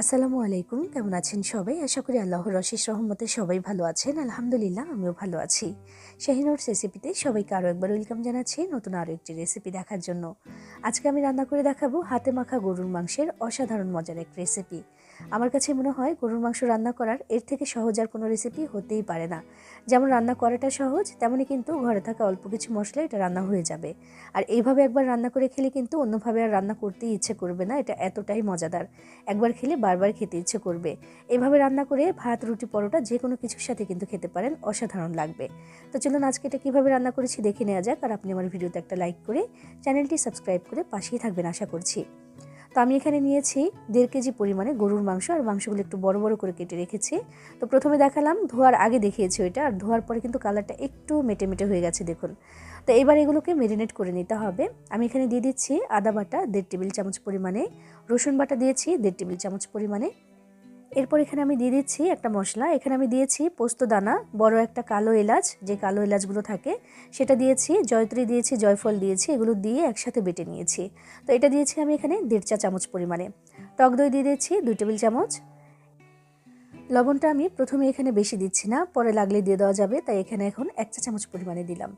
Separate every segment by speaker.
Speaker 1: আসসালামু আলাইকুম, কেমন আছেন সবাই? আশা করি আল্লাহর রশিস রহমতে সবাই ভালো আছেন। আলহামদুলিল্লাহ, আমিও ভালো আছি। শাহিনুর রেসিপিতে সবাইকে আরও একবার ওয়েলকাম জানাচ্ছি নতুন আরও একটি রেসিপি দেখার জন্য। আজকে আমি রান্না করে দেখাবো হাতে মাখা গরুর মাংসের অসাধারণ মজার এক রেসিপি আমার কাছে মনে হয় গরুর মাংস রান্না করার এর থেকে সহজ আর কোনো রেসিপি হতেই পারে না। যেমন রান্না করাটা সহজ তেমনই কিন্তু ঘরে থাকা অল্প কিছু মশলা এটা রান্না হয়ে যাবে। আর এইভাবে একবার রান্না করে খেলে কিন্তু অন্যভাবে আর রান্না করতেই ইচ্ছে করবে না, এটা এতটাই মজাদার। একবার খেলে বারবার খেতে ইচ্ছে করবে। এভাবে রান্না করে ভাত, রুটি, পরোটা যে কোনো কিছুর সাথে কিন্তু খেতে পারেন, অসাধারণ লাগবে। তো চলুন আজকে এটা কীভাবে রান্না করেছি দেখে নেওয়া যাক আর আপনি আমার ভিডিওতে একটা লাইক করে চ্যানেলটি সাবস্ক্রাইব করে পাশেই থাকবেন আশা করছি। তো আমি এখানে নিয়েছি দেড় কেজি পরিমাণে গরুর মাংস আর মাংসগুলো একটু বড় বড় করে কেটে রেখেছি। তো প্রথমে দেখালাম ধোয়ার আগে দেখিয়েছি ওইটা আর ধোয়ার পরে কিন্তু কালারটা একটু মেটে মেটে হয়ে গেছে দেখুন। তো এবার এগুলোকে মেরিনেট করে নিতে হবে। আমি এখানে দিয়ে দিচ্ছি আদা বাটা দেড় টেবিল চামচ পরিমাণে, রসুন বাটা দিয়েছি দেড় টেবিল চামচ পরিমাণে। এরপর এখানে আমি দিয়ে দিচ্ছি একটা মশলা। এখানে আমি দিয়েছি পোস্ত দানা, বড় একটা কালো এলাচ, যে কালো এলাচগুলো থাকে, সেটা দিয়েছি, জয়ত্রী দিয়েছি, জয়ফল দিয়েছি, এগুলো দিয়ে একসাথে বেটে নিয়েছি। তো এটা দিয়েছি আমি এখানে দেড় চা চামচ পরিমাণে। টক দই দিয়ে দিয়েছি দুই টেবিল চামচ। লবণটা আমি প্রথমে এখানে বেশি দিচ্ছি না, পরে লাগলে দিয়ে দেওয়া যাবে, তাই এখানে এখন এক চা চামচ পরিমাণে দিলাম।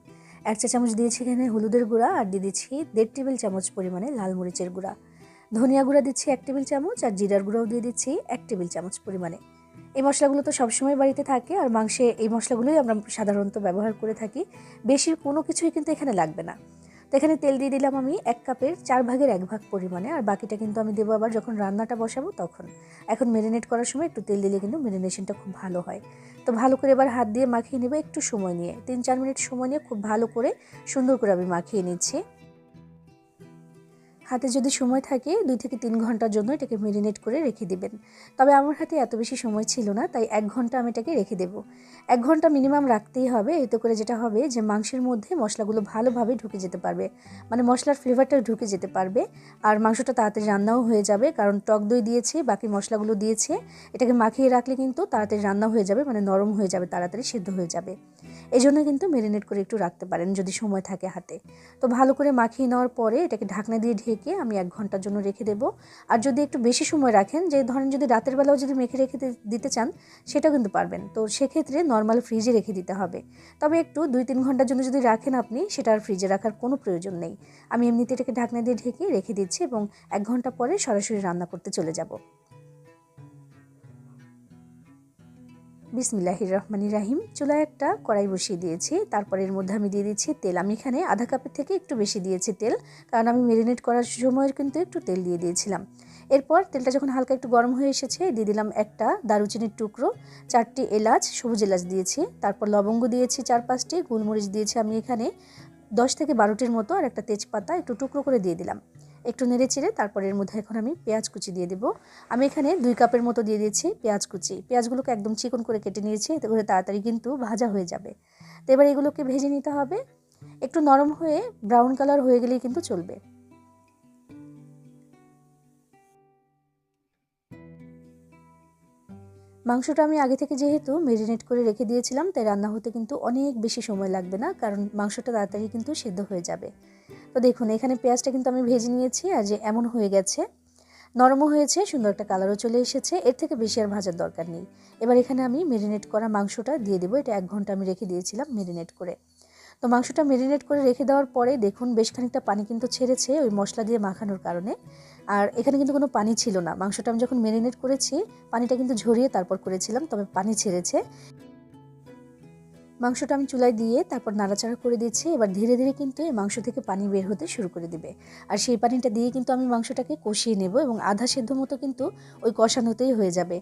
Speaker 1: এক চা চামচ দিয়েছি এখানে হলুদের গুঁড়া আর দিয়ে দিচ্ছি দেড় টেবিল চামচ পরিমাণে লাল মরিচের গুঁড়া। ধনিয়া গুঁড়া দিচ্ছি এক টেবিল চামচ আর জিরার গুঁড়াও দিয়ে দিচ্ছি এক টেবিল চামচ পরিমাণে। এই মশলাগুলো তো সবসময় বাড়িতে থাকে আর মাংসে এই মশলাগুলোই আমরা সাধারণত ব্যবহার করে থাকি। বেশি কোনো কিছুই কিন্তু এখানে লাগবে না। তো এখানে তেল দিয়ে দিলাম আমি এক কাপের চার ভাগের এক ভাগ পরিমাণে, আর বাকিটা কিন্তু আমি দেবো আবার যখন রান্নাটা বসাবো তখন। এখন ম্যারিনেট করার সময় একটু তেল দিলে কিন্তু ম্যারিনেশনটা খুব ভালো হয়। তো ভালো করে এবার হাত দিয়ে মাখিয়ে নেবে একটু সময় নিয়ে। তিন চার মিনিট সময় নিয়ে খুব ভালো করে সুন্দর করে আমি মাখিয়ে নিচ্ছি। হাতে যদি সময় থাকে, দুই থেকে তিন ঘণ্টার জন্য এটাকে মেরিনেট করে রেখে দিবেন। তবে আমার হাতে এত বেশি সময় ছিল না, তাই এক ঘণ্টা আমি এটাকে রেখে দেব। এক ঘণ্টা মিনিমাম রাখতেই হবে, এতে করে যেটা হবে যে মাংসের মধ্যে মশলাগুলো ভালোভাবে ঢুকে যেতে পারবে। মানে মশলার ফ্লেভারটা ঢুকে যেতে পারবে, আর মাংসটা তাড়াতাড়ি রান্নাও হয়ে যাবে, কারণ টক দই দিয়েছে, বাকি মশলাগুলো দিয়েছে, এটাকে মাখিয়ে রাখলে কিন্তু তাড়াতাড়ি রান্না হয়ে যাবে মানে নরম হয়ে যাবে, তাড়াতাড়ি সেদ্ধ হয়ে যাবে। এই জন্য কিন্তু মেরিনেট করে একটু রাখতে পারেন, যদি সময় থাকে হাতে। তো ভালো করে মাখিয়ে নেওয়ার পরে এটাকে ঢাকনা দিয়ে ঢেকে আমি এক ঘণ্টার জন্য রেখে দেবো। আর যদি একটু বেশি সময় রাখেন, যে ধরেন যদি রাতের বেলাও যদি মেখে রেখে দিতে চান, সেটাও কিন্তু পারবেন। তো সেক্ষেত্রে নর্মাল ফ্রিজে রেখে দিতে হবে। তবে একটু দুই তিন ঘণ্টার জন্য যদি রাখেন আপনি, সেটা আর ফ্রিজে রাখার কোনো প্রয়োজন নেই। আমি এমনিতে এটাকে ঢাকনা দিয়ে ঢেকে রেখে দিচ্ছি এবং এক ঘণ্টা পরে সরাসরি রান্না করতে চলে যাব। বিসমিল্লাহির রহমানি রাহিম। চুলায় একটা কড়াই বসিয়ে দিয়েছি। তারপর এর মধ্যে আমি দিয়ে দিচ্ছি তেল। আমি এখানে আধা কাপের থেকে একটু বেশি দিয়েছি তেল, কারণ আমি মেরিনেট করার সময় কিন্তু একটু তেল দিয়ে দিয়েছিলাম। এরপর তেলটা যখন হালকা একটু গরম হয়ে এসেছে, দিয়ে দিলাম একটা দারুচিনির টুকরো, চারটি এলাচ, সবুজ এলাচ দিয়েছি। তারপর লবঙ্গ দিয়েছি চার পাঁচটি, গোলমরিচ দিয়েছি আমি এখানে দশ থেকে বারোটির মতো, আর একটা তেজপাতা একটু টুকরো করে দিয়ে দিলাম। একটু নেড়ে চেড়ে তারপর এর মধ্যে এখন আমি পেঁয়াজ কুচি দিয়ে দেবো। আমি এখানে দুই কাপের মতো দিয়ে দিয়েছি পেঁয়াজ কুচি। পেঁয়াজগুলোকে একদম চিকন করে কেটে নিয়েছি, এতে করে তাড়াতাড়ি কিন্তু ভাজা হয়ে যাবে। তো এবার এগুলোকে ভেজে নিতে হবে। একটু নরম হয়ে ব্রাউন কালার হয়ে গেলেই কিন্তু চলবে। মাংসটা আমি আগে থেকে যেহেতু মেরিনেট করে রেখে দিয়েছিলাম, তাই রান্না হতে কিন্তু অনেক বেশি সময় লাগবে না, কারণ মাংসটা তাড়াতাড়ি কিন্তু সেদ্ধ হয়ে যাবে। তো দেখুন, এখানে পেঁয়াজটা কিন্তু আমি ভেজে নিয়েছি আর যে এমন হয়ে গেছে, নরমও হয়েছে, সুন্দর একটা কালারও চলে এসেছে। এর থেকে বেশি আর ভাজার দরকার নেই। এবার এখানে আমি মেরিনেট করা মাংসটা দিয়ে দেবো। এটা এক ঘণ্টা আমি রেখে দিয়েছিলাম মেরিনেট করে। তো মাংসটা মেরিনেট করে রেখে দেওয়ার পরে দেখুন, বেশ খানিকটা পানি কিন্তু ছেড়েছে ওই মশলা দিয়ে মাখানোর কারণে। আর এখানে কিন্তু কোনো পানি ছিল না। মাংসটা আমি যখন মেরিনেট করেছি, পানিটা কিন্তু ঝরিয়ে তারপর করেছিলাম, তবে পানি ছেড়েছে। মাংসটা আমি চুলায় দিয়ে তারপর নাড়াচাড়া করে দিয়েছি এবার ধীরে ধীরে কিন্তু এই মাংস থেকে পানি বের হতে শুরু করে দিবে। আর সেই পানিটা দিয়ে কিন্তু আমি মাংসটাকে কষিয়ে নেব এবং আধা সেদ্ধ মতো কিন্তু ওই কষানোতেই হয়ে যাবে।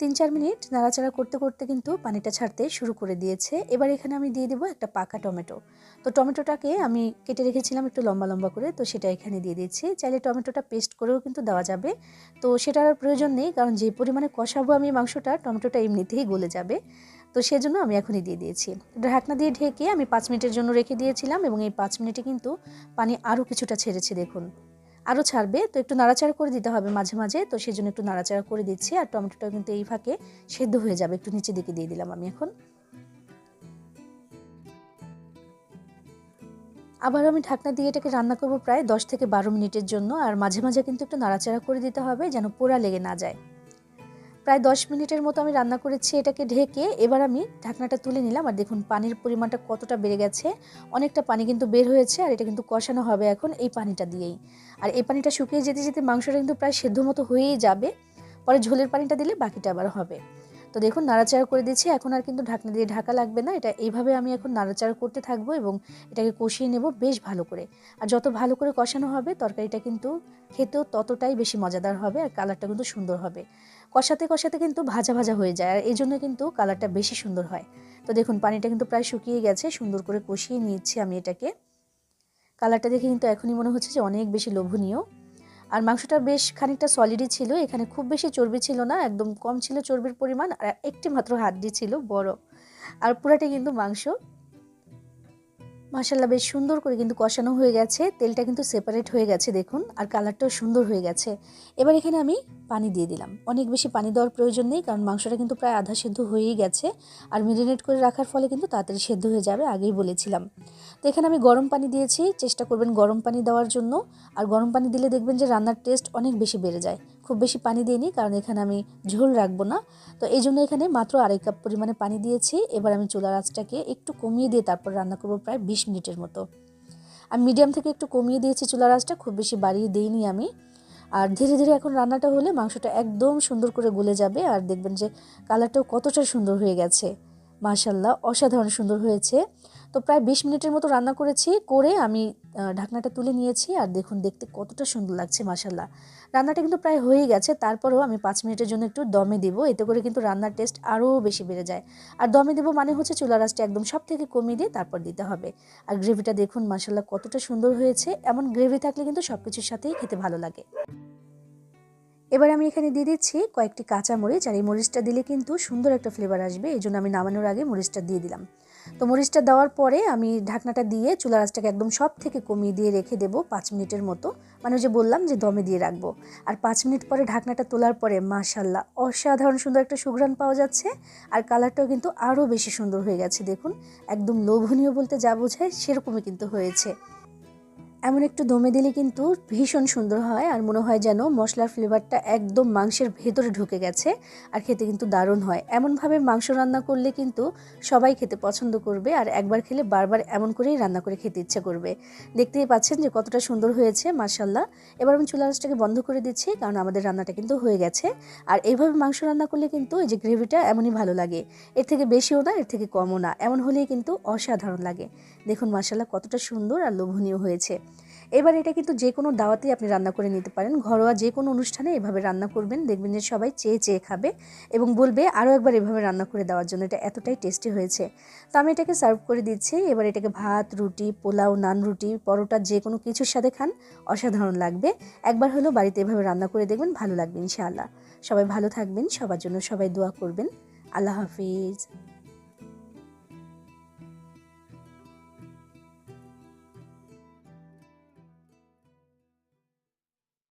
Speaker 1: তিন চার মিনিট নাড়াচাড়া করতে করতে কিন্তু পানিটা ছাড়তে শুরু করে দিয়েছে। এবার এখানে আমি দিয়ে দেবো একটা পাকা টমেটো। তো টমেটোটাকে আমি কেটে রেখেছিলাম একটু লম্বা লম্বা করে, তো সেটা এখানে দিয়ে দিয়েছি। চাইলে টমেটোটা পেস্ট করেও কিন্তু দেওয়া যাবে। তো সেটার আর প্রয়োজন নেই, কারণ যে পরিমাণে কষাবো আমি মাংসটা, টমেটোটা এমনিতেই গলে যাবে। তো সেজন্য আমি এখনই দিয়ে দিয়েছি। ঢাকনা দিয়ে ঢেকে আমি পাঁচ মিনিটের জন্য রেখে দিয়েছিলাম এবং এই পাঁচ মিনিটে কিন্তু পানি আরও কিছুটা ছেড়েছে, দেখুন। আরও ছাড়বে, তো একটু নাড়াচাড়া করে দিতে হবে মাঝে মাঝে, তো সেই জন্য একটু নাড়াচাড়া করে দিচ্ছি। আর টমেটোটা কিন্তু এই ফাঁকে সেদ্ধ হয়ে যাবে, একটু নিচে দিকে দিয়ে দিলাম আমি এখন। আবার আমি ঢাকনা দিয়ে এটাকে রান্না করব প্রায় দশ থেকে বারো মিনিটের জন্য, আর মাঝে মাঝে কিন্তু একটু নাড়াচাড়া করে দিতে হবে যেন পোড়া লেগে না যায়। প্রায় দশ মিনিটের মতো আমি রান্না করেছি এটাকে ঢেকে। এবার আমি ঢাকনাটা তুলে নিলাম আর দেখুন পানির পরিমাণটা কতটা বেড়ে গেছে। অনেকটা পানি কিন্তু বের হয়েছে আর এটা কিন্তু কষানো হবে এখন এই পানিটা দিয়েই। আর এই পানিটা শুকিয়ে যেতে যেতে মাংসটা কিন্তু প্রায় সেদ্ধ মতো হয়েই যাবে। পরে ঝোলের পানিটা দিলে বাকিটা আবার হবে। তো দেখুন, নাড়াচাড়া করে দিচ্ছি। এখন আর কিন্তু ঢাকনা দিয়ে ঢাকা লাগবে না। এটা এইভাবে আমি এখন নাড়াচাড়া করতে থাকব এবং এটাকে কষিয়ে নেব বেশ ভালো করে। আর যত ভালো করে কষানো হবে, তরকারিটা কিন্তু খেতেও ততটাই বেশি মজাদার হবে আর কালারটা কিন্তু সুন্দর হবে। কষাতে কষাতে কিন্তু ভাজা ভাজা হয়ে যায় আর এই জন্য কিন্তু কালারটা বেশি সুন্দর হয়। তো দেখুন, পানিটা কিন্তু প্রায় শুকিয়ে গেছে। সুন্দর করে কষিয়ে নিচ্ছি আমি এটাকে। কালারটা দেখে কিন্তু এখনই মনে হচ্ছে যে অনেক বেশি লোভনীয়। আর মাংসটা বেশ খানিকটা সলিডই ছিল, এখানে খুব বেশি চর্বি ছিল না, একদম কম ছিল চর্বির পরিমাণ, আর একটি মাত্র হাড্ডি ছিল বড়। আর পুরাটি কিন্তু মাংস। মাসাল্লাহ বেশ সুন্দর করে কিন্তু কষানো হয়ে গেছে। তেলটা কিন্তু সেপারেট হয়ে গেছে, দেখুন, আর কালারটাও সুন্দর হয়ে গেছে। এবার এখানে আমি পানি দিয়ে দিলাম। অনেক বেশি পানি দেওয়ার প্রয়োজন নেই, কারণ মাংসটা কিন্তু প্রায় আধা সেদ্ধ হয়েই গেছে। আর মেরিনেট করে রাখার ফলে কিন্তু তাড়াতাড়ি সেদ্ধ হয়ে যাবে, আগেই বলেছিলাম। তো এখানে আমি গরম পানি দিয়েছি। চেষ্টা করবেন গরম পানি দেওয়ার জন্য। আর গরম পানি দিলে দেখবেন যে রান্নার টেস্ট অনেক বেশি বেড়ে যায়। খুব বেশি পানি দিইনি, কারণ এখানে আমি ঝোল রাখব না। তো এই জন্য এখানে মাত্র আড়াই কাপ পরিমাণে পানি দিয়েছি। এবার আমি চুলার আঁচটাকে একটু কমিয়ে দিয়ে তারপর রান্না করব প্রায় বিশ মিনিটের মতো। আমি মিডিয়াম থেকে একটু কমিয়ে দিয়েছি চুলার আঁচটা, খুব বেশি বাড়িয়ে দিইনি আমি। আর ধীরে ধীরে এখন রান্নাটা হলে মাংসটা একদম সুন্দর করে গলে যাবে। আর দেখবেন যে কালারটাও কতটা সুন্দর হয়ে গেছে। মাশাল্লাহ অসাধারণ সুন্দর হয়েছে। তো প্রায় বিশ মিনিটের মতো রান্না করেছি, করে আমি ঢাকনাটা তুলে নিয়েছি আর দেখুন, দেখতে কতটা সুন্দর লাগছে মাশাল্লাহ রান্নাটা কিন্তু প্রায় হয়ে গেছে, তারপরেও আমি পাঁচ মিনিটের জন্য একটু দমে দিব, এতে করে কিন্তু রান্নার টেস্ট আরও বেশি বেড়ে যায়। আর দমে দেবো মানে হচ্ছে চুলা রাসটা একদম সব থেকে কমিয়ে দিয়ে তারপর দিতে হবে। আর গ্রেভিটা দেখুন মাসাল্লাহ কতটা সুন্দর হয়েছে, এমন গ্রেভি থাকলে কিন্তু সব কিছুর সাথেই খেতে ভালো লাগে। এবার আমি এখানে দিয়ে দিচ্ছি কয়েকটি কাঁচা মরিচ আর এই মরিচটা দিলে কিন্তু সুন্দর একটা ফ্লেভার আসবে, এই জন্য আমি নামানোর আগে মরিচটা দিয়ে দিলাম। তো মরিচটা দেওয়ার পরে আমি ঢাকনাটা দিয়ে চুলা রাসটাকে একদম সব থেকে কমিয়ে দিয়ে রেখে দেবো পাঁচ মিনিটের মতো। মানে যে বললাম যে দমে দিয়ে রাখব। আর পাঁচ মিনিট পরে ঢাকনাটা তোলার পরে মাশাল্লাহ অসাধারণ সুন্দর একটা সুঘ্রাণ পাওয়া যাচ্ছে। আর কালারটাও কিন্তু আরও বেশি সুন্দর হয়ে গেছে, দেখুন। একদম লোভনীয় বলতে যা বোঝায় সেরকমই কিন্তু হয়েছে। এমন একটু দমে দিলে কিন্তু ভীষণ সুন্দর হয় আর মনে হয় যেন মশলার ফ্লেভারটা একদম মাংসের ভেতরে ঢুকে গেছে আর খেতে কিন্তু দারুণ হয়। এমনভাবে মাংস রান্না করলে কিন্তু সবাই খেতে পছন্দ করবে আর একবার খেলে বারবার এমন করেই রান্না করে খেতে ইচ্ছা করবে। দেখতেই পাচ্ছেন যে কতটা সুন্দর হয়েছে মার্শাল্লাহ এবার আমি চুলা রাসটাকে বন্ধ করে দিচ্ছি কারণ আমাদের রান্নাটা কিন্তু হয়ে গেছে। আর এইভাবে মাংস রান্না করলে কিন্তু এই যে গ্রেভিটা এমনই ভালো লাগে। এর থেকে বেশিও না, এর থেকে কমও না। এমন হলেই কিন্তু অসাধারণ লাগে। দেখুন মার্শাল্লাহ কতটা সুন্দর আর লোভনীয় হয়েছে। এবার এটা কিন্তু যে কোনো দাওয়াতেই আপনি রান্না করে নিতে পারেন। ঘরোয়া যে কোনো অনুষ্ঠানে এভাবে রান্না করবেন, দেখবেন যে সবাই চেয়ে চেয়ে খাবে এবং বলবে আরও একবার এভাবে রান্না করে দেওয়ার জন্য এটা এতটাই টেস্টি হয়েছে। তো আমি এটাকে সার্ভ করে দিচ্ছি। এবার এটাকে ভাত, রুটি, পোলাও, নান রুটি, পরোটা যে কোনো কিছুর সাথে খান, অসাধারণ লাগবে। একবার হলেও বাড়িতে এভাবে রান্না করে দেখবেন, ভালো লাগবে ইনশাআল্লাহ। সবাই ভালো থাকবেন, সবার জন্য সবাই দোয়া করবেন। আল্লাহ হাফিজ।